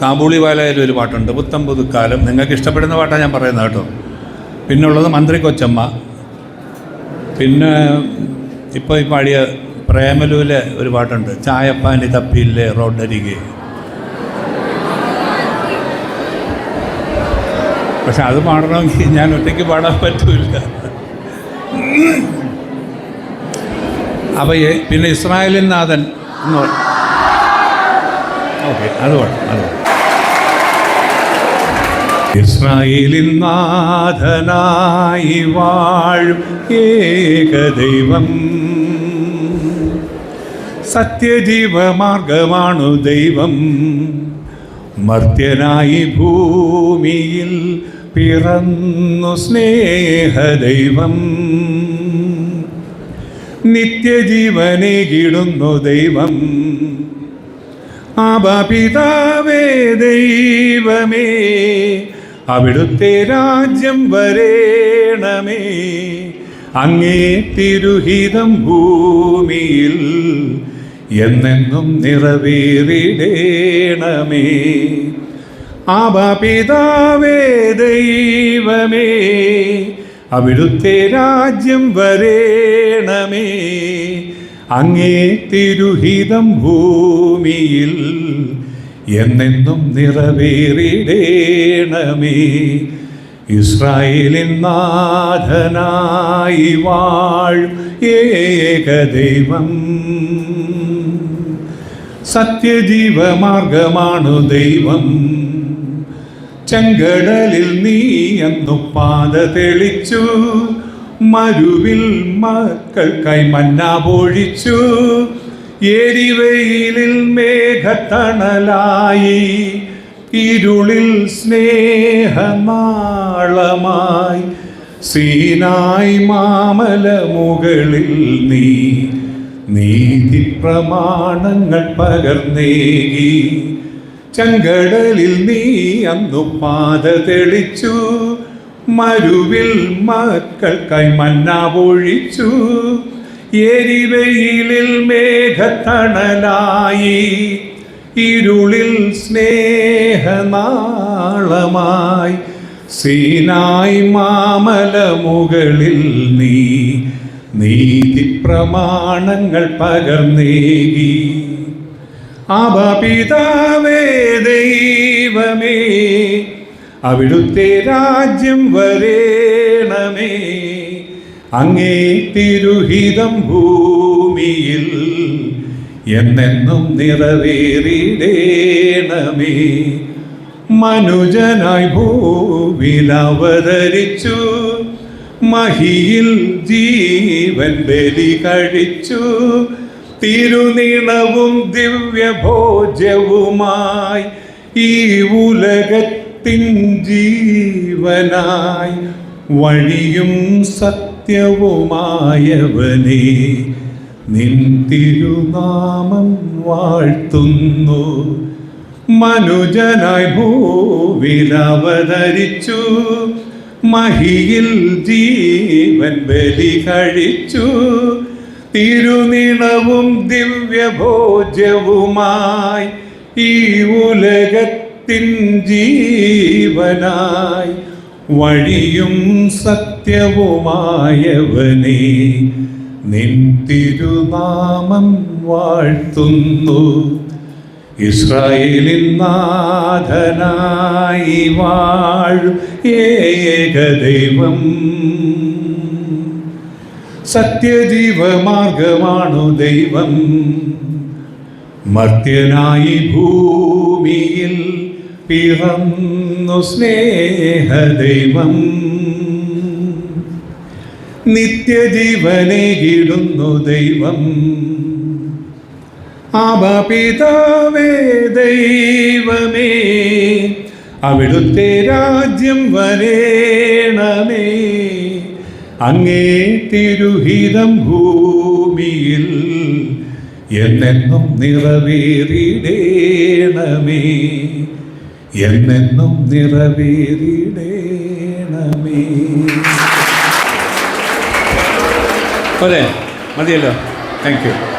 കാബൂളി വാലയിൽ ഒരു പാട്ടുണ്ട്. പുത്തം പുതുക്കാലം നിങ്ങൾക്ക് ഇഷ്ടപ്പെടുന്ന പാട്ടാണ് ഞാൻ പറയുന്നത് കേട്ടോ. പിന്നുള്ളത് മന്ത്രി കൊച്ചമ്മ. പിന്നെ ഇപ്പോൾ ഈ പാടിയ പ്രേമലൂലെ ഒരു പാട്ടുണ്ട്. ചായപ്പാനി തപ്പിയില്ലേ റോഡരികെ. പക്ഷെ അത് പാടണമെങ്കിൽ ഞാൻ ഒറ്റയ്ക്ക് പാടാൻ പറ്റൂല. അപ്പോൾ പിന്നെ ഇസ്രായേലിൻ നാഥൻ എന്ന് ഓക്കെ അത് വേണം അത് പാടാം. ഇസ്രായേലിൻ നാഥനായി വാഴും ഏകദൈവം സത്യജീവമാർഗമാണു ദൈവം. മർത്യനായി ഭൂമിയിൽ പിറന്നു സ്നേഹദൈവം നിത്യജീവനെ കിടുന്നു ദൈവം. ആബാപിതാവേ ദൈവമേ അവിടുത്തെ രാജ്യം വരേണമേ. അങ്ങേ തിരുഹിതം ഭൂമിയിൽ എന്നെന്നും നിറവേറിടേണമേ. ആബാപിതാവേ ദൈവമേ അവിടുത്തെ രാജ്യം വരേണമേ. അങ്ങേ തിരുഹിതം ഭൂമിയിൽ എന്നെന്നും നിറവേറിടേണമേ. ഇസ്രായേലിൻ നാഥനായി വാഴും ഏകദൈവം. സത്യജീവമാർഗമാണു ദൈവം. ചെങ്കടലിൽ നീ എന്നു പാത തെളിച്ചു. മരുവിൽ മക്കൾക്കായി മന്നാ പൊഴിച്ചു. എരിവെയിലിൽ മേഘത്തണലായി ഇരുളിൽ സ്നേഹമാളമായി. സീനായി മാമല മുകളിൽ നീ നീതി പ്രമാണങ്ങൾ പകർന്നേകി. ചങ്കടലിൽ നീ അന്നു പാത തെളിച്ചു മരുവിൽ മക്കൾക്കായി മന്ന പൊഴിച്ചു എരിവെയിലിൽ മേഘത്തണലായി ഇരുളിൽ സ്നേഹനാളമായി. സീനായി മാമല മുകളിൽ നീ നീതി പ്രമാണങ്ങൾ പകർന്നേകി അപപിതാവേ ദൈവമേ അവിടുത്തെ രാജ്യം വരേണമേ. അങ്ങേ തിരുഹിതം ഭൂമിയിൽ എന്നെന്നും നിറവേറിടേണമേ. മനുജനായി ഭൂവിൽ അവതരിച്ചു മഹിയിൽ ജീവൻ ബലി കഴിച്ചു. തിരുനീളവും ദിവ്യഭോജ്യവുമായി ഈ ഉലകത്തിൻ ജീവനായി വഴിയും സത്യവുമായവനെ നിൻ തിരുനാമം വാഴ്ത്തുന്നു. മനുജനായി ഭൂവിൽ അവതരിച്ചു. മഹിയിൽ ജീവൻ ബലി കഴിച്ചു. തിരുനിണവും ദിവ്യഭോജ്യവുമായി ഈ ഉലകത്തിൻ ജീവനായി വഴിയും സത്യവുമായവനെ നിൻ തിരുനാമം വാഴ്ത്തുന്നു. ഇസ്രായേലിൻ നാഥനായി വാഴും ഏകദൈവം സത്യജീവമാർഗമാണു ദൈവം. മർത്യനായി ഭൂമിയിൽ പിറന്നു സ്നേഹദൈവം. നിത്യജീവനെ കിടുന്നു ദൈവം. അവപിതാവേ ദൈവമേ അവിടുത്തെ രാജ്യം വരേണമേ. അങ്ങേ തിരുഹിതം ഭൂമിയിൽ എന്നെന്നും നിറവേറിടേണമേ. എന്നെന്നും നിറവേറിടേണമേ. പോരെ? മതിയല്ലോ. Thank you